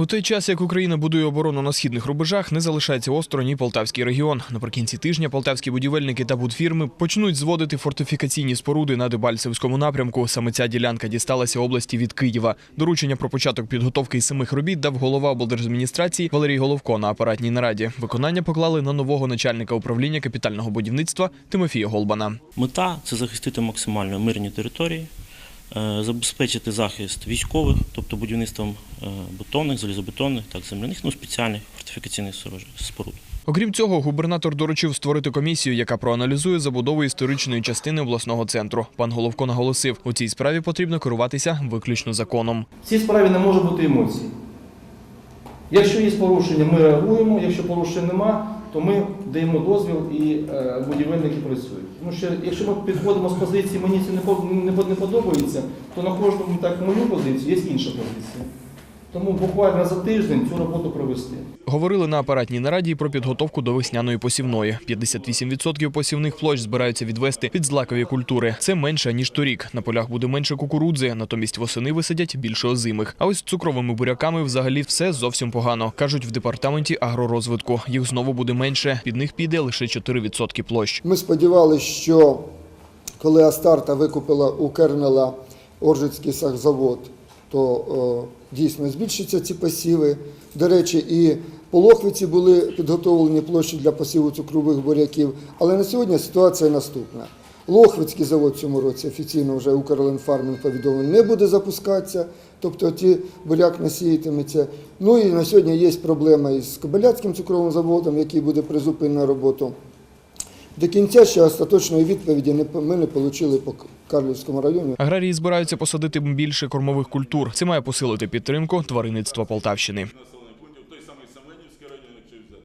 У той час, як Україна будує оборону на східних рубежах, не залишається осторонь і Полтавський регіон. Наприкінці тижня полтавські будівельники та будфірми почнуть зводити фортифікаційні споруди на Дебальцевському напрямку. Саме ця ділянка дісталася області від Києва. Доручення про початок підготовки із самих робіт дав голова облдержадміністрації Валерій Головко на апаратній нараді. Виконання поклали на нового начальника управління капітального будівництва Тимофія Голбана. Мета це захистити максимально мирні території, забезпечити захист військових, тобто будівництвом е, бетонних, залізобетонних, так земляних, ну спеціальних фортифікаційних споруд. Окрім цього, губернатор доручив створити комісію, яка проаналізує забудову історичної частини обласного центру. Пан Головко наголосив, у цій справі потрібно керуватися виключно законом. В цій справі не може бути емоцій. Якщо є порушення, ми реагуємо. Якщо порушень нема, то ми даємо дозвіл і е, будівельники працюють. Тому що якщо ми підходимо з позиції мені це не подобається, то на кожному так мою позицію є інша позиція. Тому буквально за тиждень цю роботу провести. Говорили на апаратній нараді про підготовку до весняної посівної. 58% посівних площ збираються відвести під злакові культури. Це менше ніж торік. На полях буде менше кукурудзи, натомість восени висадять більше озимих. А ось з цукровими буряками взагалі все зовсім погано. кажуть в департаменті агророзвитку. Їх знову буде менше. Під них піде лише 4% площ. Ми сподівалися, що коли Астарта викупила у Кернела Оржицький сахзавод, то е, дійсно збільшаться ці посіви. До речі, і по Лохвиці були підготовлені площі для посіву цукрових буряків. Але на сьогодні ситуація наступна. Лохвицький завод цьому році офіційно вже Укрленфармінг повідомив, не буде запускатися, тобто ті буряк не сіятиметься. Ну і на сьогодні є проблема із Кобиляцьким цукровим заводом, який буде призупинено роботу. До кінця ще остаточної відповіді ми не отримали по Карлівському районі. Аграрії збираються посадити більше кормових культур. Це має посилити підтримку тваринництва Полтавщини.